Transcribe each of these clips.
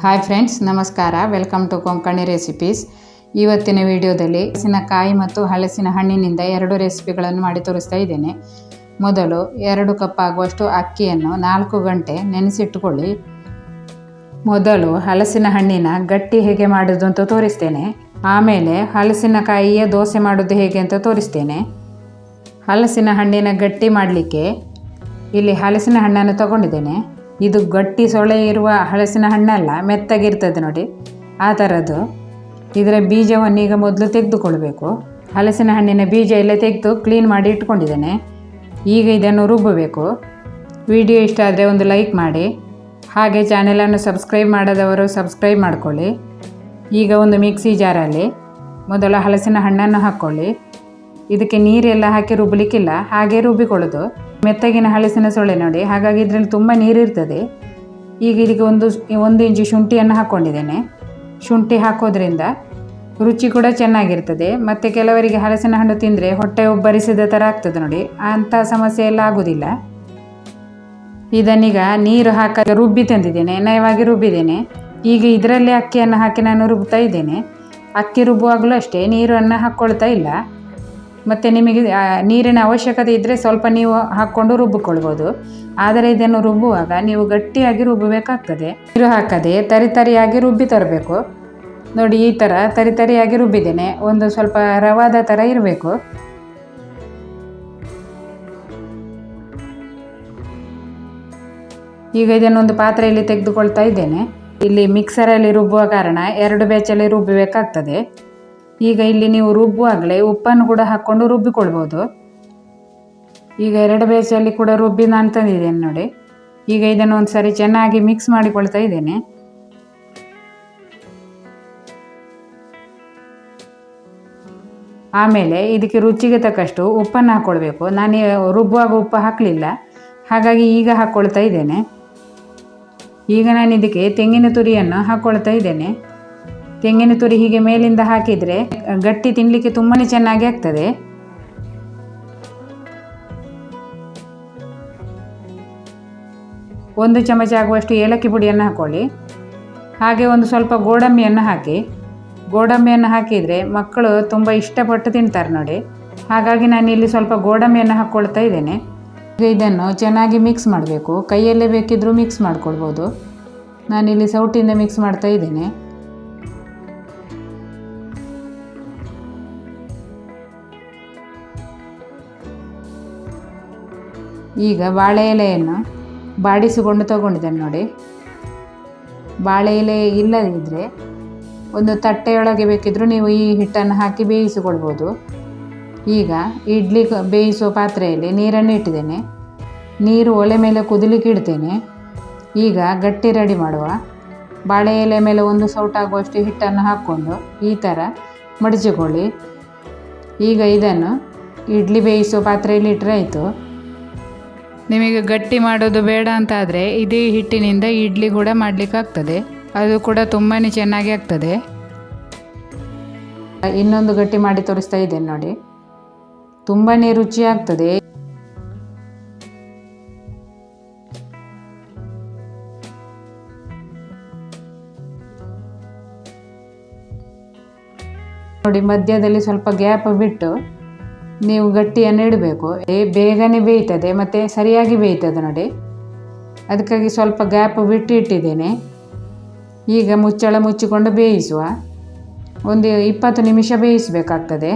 Hi friends ನಮಸ್ಕಾರ. Welcome to Konkani recipes ಇವತ್ತಿನ ವಿಡಿಯೋದಲ್ಲಿ ಹಲಸಿನಕಾಯಿ ಮತ್ತು ಹಲಸಿನ ಹಣ್ಣಿನಿಂದ ಎರಡು ರೆಸಿಪಿಗಳನ್ನು ಮಾಡಿ ತೋರಿಸ್ತಾ ಇದ್ದೇನೆ. ಮೊದಲು ಎರಡು ಕಪ್ ಆಗುವಷ್ಟು ಅಕ್ಕಿಯನ್ನು ನಾಲ್ಕು ಗಂಟೆ ನೆನೆಸಿಟ್ಟುಕೊಳ್ಳಿ. ಮೊದಲು ಹಲಸಿನ ಹಣ್ಣಿನ ಗಟ್ಟಿ ಹೇಗೆ ಮಾಡೋದು ಅಂತ ತೋರಿಸ್ತೇನೆ. ಆಮೇಲೆ ಹಲಸಿನಕಾಯಿಯ ದೋಸೆ ಮಾಡೋದು ಹೇಗೆ ಅಂತ ತೋರಿಸ್ತೇನೆ. ಹಲಸಿನ ಹಣ್ಣಿನ ಗಟ್ಟಿ ಮಾಡಲಿಕ್ಕೆ ಇಲ್ಲಿ ಹಲಸಿನ ಹಣ್ಣನ್ನು ತಗೊಂಡಿದ್ದೇನೆ. ಇದು ಗಟ್ಟಿ ಸೊಳೆ ಇರುವ ಹಲಸಿನ ಹಣ್ಣಲ್ಲ, ಮೆತ್ತಗಿರ್ತದೆ ನೋಡಿ. ಆ ಥರದ್ದು. ಇದರ ಬೀಜವನ್ನು ಈಗ ಮೊದಲು ತೆಗೆದುಕೊಳ್ಬೇಕು. ಹಲಸಿನ ಹಣ್ಣಿನ ಬೀಜ ಎಲ್ಲ ತೆಗೆದು ಕ್ಲೀನ್ ಮಾಡಿ ಇಟ್ಕೊಂಡಿದ್ದೇನೆ. ಈಗ ಇದನ್ನು ರುಬ್ಬಬೇಕು. ವಿಡಿಯೋ ಇಷ್ಟ ಆದರೆ ಒಂದು ಲೈಕ್ ಮಾಡಿ. ಹಾಗೆ ಚಾನೆಲನ್ನು ಸಬ್ಸ್ಕ್ರೈಬ್ ಮಾಡದವರು ಸಬ್ಸ್ಕ್ರೈಬ್ ಮಾಡ್ಕೊಳ್ಳಿ. ಈಗ ಒಂದು ಮಿಕ್ಸಿ ಜಾರಲ್ಲಿ ಮೊದಲು ಹಲಸಿನ ಹಣ್ಣನ್ನು ಹಾಕ್ಕೊಳ್ಳಿ. ಇದಕ್ಕೆ ನೀರೆಲ್ಲ ಹಾಕಿ ರುಬ್ಬಲಿಕ್ಕಿಲ್ಲ ಹಾಗೆ ರುಬ್ಬಿಕೊಳ್ಳೋದು. ಮೆತ್ತಗಿನ ಹಲಸಿನ ಸೊಳ್ಳೆ ನೋಡಿ, ಹಾಗಾಗಿ ಇದರಲ್ಲಿ ತುಂಬ ನೀರಿರ್ತದೆ ಈಗ ಇದಕ್ಕೆ ಒಂದು ಒಂದು ಇಂಚು ಶುಂಠಿಯನ್ನು ಹಾಕ್ಕೊಂಡಿದ್ದೇನೆ ಶುಂಠಿ ಹಾಕೋದ್ರಿಂದ ರುಚಿ ಕೂಡ ಚೆನ್ನಾಗಿರ್ತದೆ. ಮತ್ತು ಕೆಲವರಿಗೆ ಹಲಸಿನ ಹಣ್ಣು ತಿಂದರೆ ಹೊಟ್ಟೆ ಉಬ್ಬರಿಸಿದ ಥರ ಆಗ್ತದೆ ನೋಡಿ, ಅಂಥ ಸಮಸ್ಯೆ ಎಲ್ಲ ಆಗೋದಿಲ್ಲ. ಇದನ್ನೀಗ ನೀರು ಹಾಕ ರುಬ್ಬಿ ತಂದಿದ್ದೇನೆ, ನಯವಾಗಿ ರುಬ್ಬಿದ್ದೇನೆ. ಈಗ ಇದರಲ್ಲಿ ಅಕ್ಕಿಯನ್ನು ಹಾಕಿ ನಾನು ರುಬ್ತಾ ಇದ್ದೇನೆ. ಅಕ್ಕಿ ರುಬ್ಬುವಾಗಲೂ ಅಷ್ಟೇ, ನೀರನ್ನು ಹಾಕ್ಕೊಳ್ತಾ ಇಲ್ಲ. ಮತ್ತು ನಿಮಗೆ ನೀರಿನ ಅವಶ್ಯಕತೆ ಇದ್ದರೆ ಸ್ವಲ್ಪ ನೀವು ಹಾಕ್ಕೊಂಡು ರುಬ್ಬಿಕೊಳ್ಬೋದು. ಆದರೆ ಇದನ್ನು ರುಬ್ಬುವಾಗ ನೀವು ಗಟ್ಟಿಯಾಗಿ ರುಬ್ಬಬೇಕಾಗ್ತದೆ. ನೀರು ಹಾಕದೆ ತರಿ ತರಿಯಾಗಿ ರುಬ್ಬಿ ತರಬೇಕು. ನೋಡಿ, ಈ ಥರ ತರಿತರಿಯಾಗಿ ರುಬ್ಬಿದ್ದೇನೆ. ಒಂದು ಸ್ವಲ್ಪ ರವಾದ ಥರ ಇರಬೇಕು. ಈಗ ಇದನ್ನೊಂದು ಪಾತ್ರೆಯಲ್ಲಿ ತೆಗೆದುಕೊಳ್ತಾ ಇದ್ದೇನೆ. ಇಲ್ಲಿ ಮಿಕ್ಸರಲ್ಲಿ ರುಬ್ಬುವ ಕಾರಣ ಎರಡು ಬ್ಯಾಚಲ್ಲಿ ರುಬ್ಬಬೇಕಾಗ್ತದೆ ಈಗ ಇಲ್ಲಿ ನೀವು ರುಬ್ಬುವಾಗಲೇ ಉಪ್ಪನ್ನು ಕೂಡ ಹಾಕ್ಕೊಂಡು ರುಬ್ಬಿಕೊಳ್ಬೋದು. ಈಗ ಎರಡು ಬೇಸಲ್ಲಿ ಕೂಡ ರುಬ್ಬಿ ನಾನು ತಂದಿದ್ದೇನೆ ನೋಡಿ. ಈಗ ಇದನ್ನು ಒಂದು ಸಾರಿ ಚೆನ್ನಾಗಿ ಮಿಕ್ಸ್ ಮಾಡಿಕೊಳ್ತಾ ಇದ್ದೇನೆ. ಆಮೇಲೆ ಇದಕ್ಕೆ ರುಚಿಗೆ ತಕ್ಕಷ್ಟು ಉಪ್ಪನ್ನು ಹಾಕ್ಕೊಳ್ಬೇಕು. ನಾನು ರುಬ್ಬುವಾಗ ಉಪ್ಪು ಹಾಕಲಿಲ್ಲ. ಹಾಗಾಗಿ ಈಗ ಹಾಕ್ಕೊಳ್ತಾ ಇದ್ದೇನೆ. ಈಗ ನಾನು ಇದಕ್ಕೆ ತೆಂಗಿನ ತುರಿಯನ್ನು ಹಾಕ್ಕೊಳ್ತಾ ಇದ್ದೇನೆ. ತೆಂಗಿನ ತುರಿ ಹೀಗೆ ಮೇಲಿಂದ ಹಾಕಿದರೆ ಗಟ್ಟಿ ತಿನ್ನಲಿಕ್ಕೆ ತುಂಬಾ ಚೆನ್ನಾಗಿ ಆಗ್ತದೆ. ಒಂದು ಚಮಚ ಆಗುವಷ್ಟು ಏಲಕ್ಕಿ ಪುಡಿಯನ್ನು ಹಾಕ್ಕೊಳ್ಳಿ ಹಾಗೆ ಒಂದು ಸ್ವಲ್ಪ ಗೋಡಂಬಿಯನ್ನು ಹಾಕಿ. ಗೋಡಂಬಿಯನ್ನು ಹಾಕಿದರೆ ಮಕ್ಕಳು ತುಂಬ ಇಷ್ಟಪಟ್ಟು ತಿಂತಾರೆ ನೋಡಿ. ಹಾಗಾಗಿ ನಾನು ಇಲ್ಲಿ ಸ್ವಲ್ಪ ಗೋಡಂಬಿಯನ್ನು ಹಾಕ್ಕೊಳ್ತಾ ಇದ್ದೇನೆ. ಇದನ್ನು ಚೆನ್ನಾಗಿ ಮಿಕ್ಸ್ ಮಾಡಬೇಕು. ಕೈಯಲ್ಲೇ ಬೇಕಿದ್ದರೂ ಮಿಕ್ಸ್ ಮಾಡ್ಕೊಳ್ಬೋದು. ನಾನಿಲ್ಲಿ ಸೌಟಿಂದ ಮಿಕ್ಸ್ ಮಾಡ್ತಾ ಇದ್ದೇನೆ. ಈಗ ಬಾಳೆ ಎಲೆಯನ್ನು ಬಾಡಿಸಿಕೊಂಡು ತಗೊಂಡಿದ್ದೇನೆ ನೋಡಿ. ಬಾಳೆ ಎಲೆ ಇಲ್ಲದಿದ್ದರೆ ಒಂದು ತಟ್ಟೆಯೊಳಗೆ ಬೇಕಿದ್ದರೂ ನೀವು ಈ ಹಿಟ್ಟನ್ನು ಹಾಕಿ ಬೇಯಿಸಿಕೊಳ್ಬೋದು. ಈಗ ಇಡ್ಲಿ ಕ- ಬೇಯಿಸೋ ಪಾತ್ರೆಯಲ್ಲಿ ನೀರನ್ನು ಇಟ್ಟಿದ್ದೇನೆ. ನೀರು ಒಲೆ ಮೇಲೆ ಕುದಲಿಕ್ಕೆ ಇಡ್ತೇನೆ. ಈಗ ಗಟ್ಟಿ ರೆಡಿ ಮಾಡುವ. ಬಾಳೆ ಎಲೆ ಮೇಲೆ ಒಂದು ಸೌಟಾಗುವಷ್ಟು ಹಿಟ್ಟನ್ನು ಹಾಕ್ಕೊಂಡು ಈ ಥರ ಮಡಚಿಕೊಳ್ಳಿ. ಈಗ ಇದನ್ನು ಇಡ್ಲಿ ಬೇಯಿಸೋ ಪಾತ್ರೆಯಲ್ಲಿ ಇಟ್ಟರೆ ಆಯಿತು. ನಿಮಗೆ ಗಟ್ಟಿ ಮಾಡೋದು ಬೇಡ ಅಂತ ಆದರೆ ಇದೇ ಹಿಟ್ಟಿನಿಂದ ಇಡ್ಲಿ ಕೂಡ ಮಾಡಲಿಕ್ಕಾಗ್ತದೆ. ಅದು ಕೂಡ ತುಂಬಾ ಚೆನ್ನಾಗಿ ಆಗ್ತದೆ. ಇನ್ನೊಂದು ಗಟ್ಟಿ ಮಾಡಿ ತೋರಿಸ್ತಾ ಇದ್ದೇನೆ ನೋಡಿ. ತುಂಬಾ ರುಚಿ ಆಗ್ತದೆ. ನೋಡಿ, ಮಧ್ಯದಲ್ಲಿ ಸ್ವಲ್ಪ ಗ್ಯಾಪ್ ಬಿಟ್ಟು ನೀವು ಗಟ್ಟಿಯನ್ನು ಇಡಬೇಕು. ಏ, ಬೇಗನೆ ಬೇಯ್ತದೆ, ಮತ್ತು ಸರಿಯಾಗಿ ಬೇಯ್ತದೆ ನೋಡಿ. ಅದಕ್ಕಾಗಿ ಸ್ವಲ್ಪ ಗ್ಯಾಪ್ ಬಿಟ್ಟು ಇಟ್ಟಿದ್ದೇನೆ ಈಗ ಮುಚ್ಚಳ ಮುಚ್ಚಿಕೊಂಡು ಬೇಯಿಸುವ. ಒಂದು ಇಪ್ಪತ್ತು ನಿಮಿಷ ಬೇಯಿಸಬೇಕಾಗ್ತದೆ.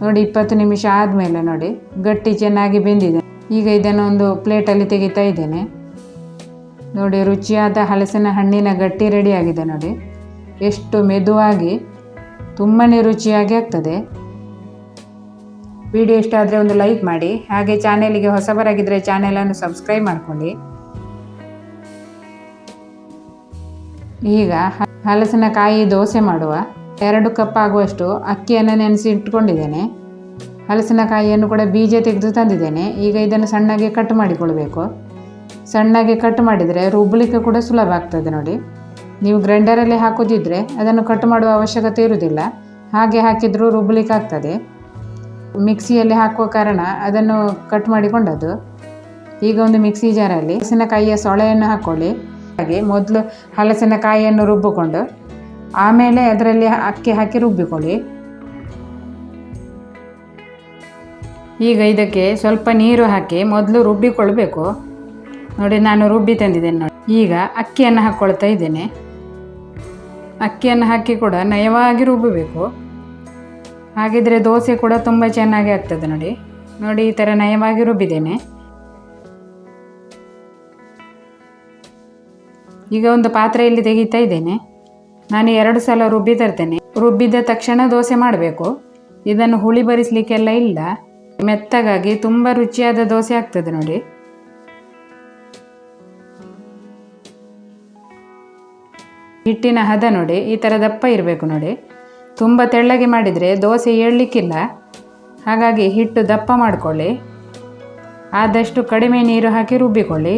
ನೋಡಿ, ಇಪ್ಪತ್ತು ನಿಮಿಷ ಆದಮೇಲೆ ನೋಡಿ, ಗಟ್ಟಿ ಚೆನ್ನಾಗಿ ಬೆಂದಿದೆ. ಈಗ ಇದನ್ನು ಒಂದು ಪ್ಲೇಟಲ್ಲಿ ತೆಗಿತಾ ಇದ್ದೇನೆ. ನೋಡಿ, ರುಚಿಯಾದ ಹಲಸಿನ ಹಣ್ಣಿನ ಗಟ್ಟಿ ರೆಡಿಯಾಗಿದೆ ನೋಡಿ. ಎಷ್ಟು ಮೆದುವಾಗಿ ತುಂಬಾ ರುಚಿಯಾಗಿ ಆಗ್ತದೆ. ವಿಡಿಯೋ ಇಷ್ಟ ಆದರೆ ಒಂದು ಲೈಕ್ ಮಾಡಿ. ಹಾಗೆ ಚಾನೆಲಿಗೆ ಹೊಸಬರಾಗಿದ್ದರೆ ಚಾನೆಲನ್ನು ಸಬ್ಸ್ಕ್ರೈಬ್ ಮಾಡ್ಕೊಳ್ಳಿ. ಈಗ ಹಲಸಿನ ಹಲಸಿನಕಾಯಿ ದೋಸೆ ಮಾಡುವ. ಎರಡು ಕಪ್ ಆಗುವಷ್ಟು ಅಕ್ಕಿಯನ್ನು ನೆನೆಸಿ ಇಟ್ಕೊಂಡಿದ್ದೇನೆ. ಹಲಸಿನಕಾಯಿಯನ್ನು ಕೂಡ ಬೀಜ ತೆಗೆದು ತಂದಿದ್ದೇನೆ. ಈಗ ಇದನ್ನು ಸಣ್ಣಗೆ ಕಟ್ ಮಾಡಿಕೊಳ್ಬೇಕು. ಸಣ್ಣಗೆ ಕಟ್ ಮಾಡಿದರೆ ರುಬ್ಬಲಿಕ್ಕೆ ಕೂಡ ಸುಲಭ ಆಗ್ತದೆ ನೋಡಿ. ನೀವು ಗ್ರೈಂಡರಲ್ಲಿ ಹಾಕೋದಿದ್ರೆ ಅದನ್ನು ಕಟ್ ಮಾಡುವ ಅವಶ್ಯಕತೆ ಇರುವುದಿಲ್ಲ. ಹಾಗೆ ಹಾಕಿದರೂ ರುಬ್ಬಲಿಕ್ಕೆ ಆಗ್ತದೆ. ಮಿಕ್ಸಿಯಲ್ಲಿ ಹಾಕುವ ಕಾರಣ ಅದನ್ನು ಕಟ್ ಮಾಡಿಕೊಂಡದ್ದು. ಈಗ ಒಂದು ಮಿಕ್ಸಿ ಜಾರಲ್ಲಿ ಹಲಸಿನಕಾಯಿಯ ಸೊಳೆಯನ್ನು ಹಾಕ್ಕೊಳ್ಳಿ ಹಾಗೆ ಮೊದಲು ಹಲಸಿನಕಾಯಿಯನ್ನು ರುಬ್ಬಿಕೊಂಡು ಆಮೇಲೆ ಅದರಲ್ಲಿ ಅಕ್ಕಿ ಹಾಕಿ ರುಬ್ಬಿಕೊಳ್ಳಿ. ಈಗ ಇದಕ್ಕೆ ಸ್ವಲ್ಪ ನೀರು ಹಾಕಿ ಮೊದಲು ರುಬ್ಬಿಕೊಳ್ಬೇಕು. ನೋಡಿ ನಾನು ರುಬ್ಬಿ ತಂದಿದ್ದೇನೆ ನೋಡಿ. ಈಗ ಅಕ್ಕಿಯನ್ನು ಹಾಕ್ಕೊಳ್ತಾ ಇದ್ದೇನೆ. ಅಕ್ಕಿಯನ್ನು ಹಾಕಿ ಕೂಡ ನಯವಾಗಿ ರುಬ್ಬಬೇಕು. ಹಾಗಿದ್ರೆ ದೋಸೆ ಕೂಡ ತುಂಬ ಚೆನ್ನಾಗಿ ಆಗ್ತದೆ ನೋಡಿ. ನೋಡಿ ಈ ಥರ ನಯವಾಗಿ ರುಬ್ಬಿದ್ದೇನೆ. ಈಗ ಒಂದು ಪಾತ್ರೆಯಲ್ಲಿ ತೆಗಿತಾ ಇದ್ದೇನೆ. ನಾನು ಎರಡು ಸಲ ರುಬ್ಬಿ ತರ್ತೇನೆ. ರುಬ್ಬಿದ ತಕ್ಷಣ ದೋಸೆ ಮಾಡಬೇಕು. ಇದನ್ನು ಹುಳಿ ಬರಿಸಲಿಕ್ಕೆಲ್ಲ ಇಲ್ಲ. ಮೆತ್ತಗಾಗಿ ತುಂಬ ರುಚಿಯಾದ ದೋಸೆ ಆಗ್ತದೆ ನೋಡಿ. ಹಿಟ್ಟಿನ ಹದ ನೋಡಿ, ಈ ಥರ ದಪ್ಪ ಇರಬೇಕು ನೋಡಿ. ತುಂಬ ತೆಳ್ಳಗೆ ಮಾಡಿದರೆ ದೋಸೆ ಏಳಲಿಕ್ಕಿಲ್ಲ. ಹಾಗಾಗಿ ಹಿಟ್ಟು ದಪ್ಪ ಮಾಡಿಕೊಳ್ಳಿ. ಆದಷ್ಟು ಕಡಿಮೆ ನೀರು ಹಾಕಿ ರುಬ್ಬಿಕೊಳ್ಳಿ.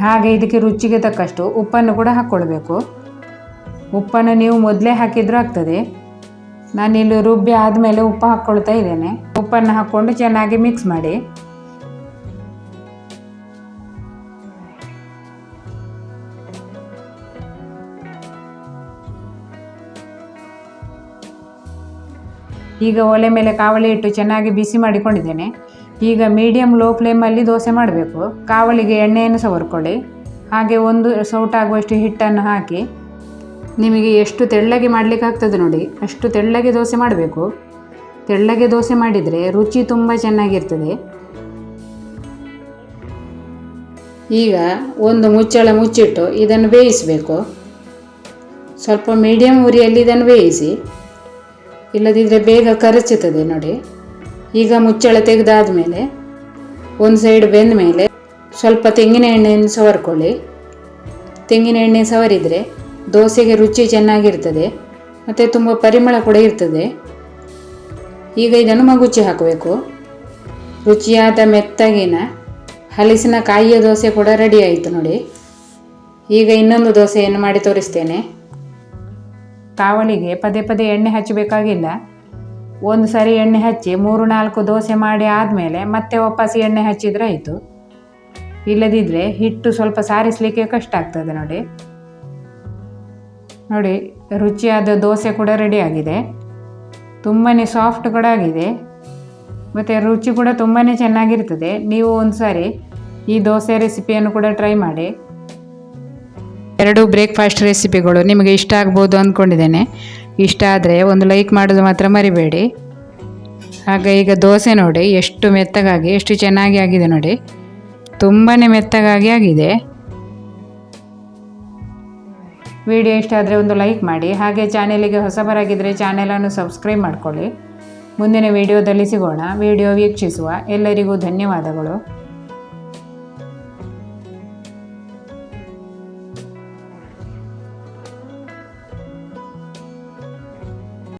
ಹಾಗೆ ಇದಕ್ಕೆ ರುಚಿಗೆ ತಕ್ಕಷ್ಟು ಉಪ್ಪನ್ನು ಕೂಡ ಹಾಕ್ಕೊಳ್ಬೇಕು. ಉಪ್ಪನ್ನು ನೀವು ಮೊದಲೇ ಹಾಕಿದರೂ ಆಗ್ತದೆ. ನಾನಿಲ್ಲಿ ರುಬ್ಬಿ ಆದಮೇಲೆ ಉಪ್ಪು ಹಾಕ್ಕೊಳ್ತಾ ಇದ್ದೇನೆ. ಉಪ್ಪನ್ನು ಹಾಕ್ಕೊಂಡು ಚೆನ್ನಾಗಿ ಮಿಕ್ಸ್ ಮಾಡಿ. ಈಗ ಒಲೆ ಮೇಲೆ ಕಾವಳಿ ಇಟ್ಟು ಚೆನ್ನಾಗಿ ಬಿಸಿ ಮಾಡಿಕೊಂಡಿದ್ದೇನೆ. ಈಗ ಮೀಡಿಯಂ ಲೋ ಫ್ಲೇಮಲ್ಲಿ ದೋಸೆ ಮಾಡಬೇಕು. ಕಾವಳಿಗೆ ಎಣ್ಣೆಯನ್ನು ಸವರ್ಕೊಳ್ಳಿ. ಹಾಗೆ ಒಂದು ಸೌಟಾಗುವಷ್ಟು ಹಿಟ್ಟನ್ನು ಹಾಕಿ. ನಿಮಗೆ ಎಷ್ಟು ತೆಳ್ಳಗೆ ಮಾಡಲಿಕ್ಕೆ ಆಗ್ತದೆ ನೋಡಿ, ಅಷ್ಟು ತೆಳ್ಳಗೆ ದೋಸೆ ಮಾಡಬೇಕು. ತೆಳ್ಳಗೆ ದೋಸೆ ಮಾಡಿದರೆ ರುಚಿ ತುಂಬ ಚೆನ್ನಾಗಿರ್ತದೆ. ಈಗ ಒಂದು ಮುಚ್ಚಳ ಮುಚ್ಚಿಟ್ಟು ಇದನ್ನು ಬೇಯಿಸಬೇಕು. ಸ್ವಲ್ಪ ಮೀಡಿಯಂ ಉರಿಯಲ್ಲಿ ಇದನ್ನು ಬೇಯಿಸಿ. ಇಲ್ಲದಿದ್ದರೆ ಬೇಗ ಕರಚುತ್ತದೆ ನೋಡಿ. ಈಗ ಮುಚ್ಚಳ ತೆಗೆದಾದ ಮೇಲೆ ಒಂದು ಸೈಡ್ ಬೆಂದ ಮೇಲೆ ಸ್ವಲ್ಪ ತೆಂಗಿನ ಎಣ್ಣೆಯನ್ನು ಸವರ್ಕೊಳ್ಳಿ. ತೆಂಗಿನ ಎಣ್ಣೆ ಸವರಿದರೆ ದೋಸೆಗೆ ರುಚಿ ಚೆನ್ನಾಗಿರ್ತದೆ, ಮತ್ತು ತುಂಬ ಪರಿಮಳ ಕೂಡ ಇರ್ತದೆ. ಈಗ ಇದನ್ನು ಮಗುಚಿ ಹಾಕಬೇಕು. ರುಚಿಯಾದ ಮೆತ್ತಗಿನ ಹಲಸಿನ ಕಾಯಿಯ ದೋಸೆ ಕೂಡ ರೆಡಿ ಆಯಿತು ನೋಡಿ. ಈಗ ಇನ್ನೊಂದು ದೋಸೆಯನ್ನು ಮಾಡಿ ತೋರಿಸ್ತೇನೆ. ಕಾವಲಿಗೆ ಪದೇ ಪದೇ ಎಣ್ಣೆ ಹಚ್ಚಬೇಕಾಗಿಲ್ಲ. ಒಂದು ಸರಿ ಎಣ್ಣೆ ಹಚ್ಚಿ ಮೂರು ನಾಲ್ಕು ದೋಸೆ ಮಾಡಿ ಆದಮೇಲೆ ಮತ್ತೆ ವಾಪಸ್ ಎಣ್ಣೆ ಹಚ್ಚಿದ್ರೆ ಆಯಿತು. ಇಲ್ಲದಿದ್ದರೆ ಹಿಟ್ಟು ಸ್ವಲ್ಪ ಸಾರಿಸಲಿಕ್ಕೆ ಕಷ್ಟ ಆಗ್ತದೆ ನೋಡಿ. ನೋಡಿ, ರುಚಿಯಾದ ದೋಸೆ ಕೂಡ ರೆಡಿ ಆಗಿದೆ. ತುಂಬಾ ಸಾಫ್ಟ್ ಕೂಡ ಆಗಿದೆ. ಮತ್ತು ರುಚಿ ಕೂಡ ತುಂಬಾ ಚೆನ್ನಾಗಿರ್ತದೆ. ನೀವು ಒಂದು ಸಾರಿ ಈ ದೋಸೆ ರೆಸಿಪಿಯನ್ನು ಕೂಡ ಟ್ರೈ ಮಾಡಿ. ಎರಡು ಬ್ರೇಕ್ಫಾಸ್ಟ್ ರೆಸಿಪಿಗಳು ನಿಮಗೆ ಇಷ್ಟ ಆಗ್ಬೋದು ಅಂದ್ಕೊಂಡಿದ್ದೇನೆ ಇಷ್ಟ ಆದರೆ ಒಂದು ಲೈಕ್ ಮಾಡೋದು ಮಾತ್ರ ಮರಿಬೇಡಿ. ಆಗ ಈಗ ದೋಸೆ ನೋಡಿ, ಎಷ್ಟು ಮೆತ್ತಗಾಗಿ, ಎಷ್ಟು ಚೆನ್ನಾಗಿ ಆಗಿದೆ ನೋಡಿ. ತುಂಬಾ ಮೆತ್ತಗಾಗಿ ಆಗಿದೆ. ವಿಡಿಯೋ ಇಷ್ಟ ಆದರೆ ಒಂದು ಲೈಕ್ ಮಾಡಿ. ಹಾಗೆ ಚಾನೆಲಿಗೆ ಹೊಸಬರಾಗಿದ್ದರೆ ಚಾನೆಲನ್ನು ಸಬ್ಸ್ಕ್ರೈಬ್ ಮಾಡಿಕೊಳ್ಳಿ. ಮುಂದಿನ ವಿಡಿಯೋದಲ್ಲಿ ಸಿಗೋಣ. ವಿಡಿಯೋ ವೀಕ್ಷಿಸುವ ಎಲ್ಲರಿಗೂ ಧನ್ಯವಾದಗಳು.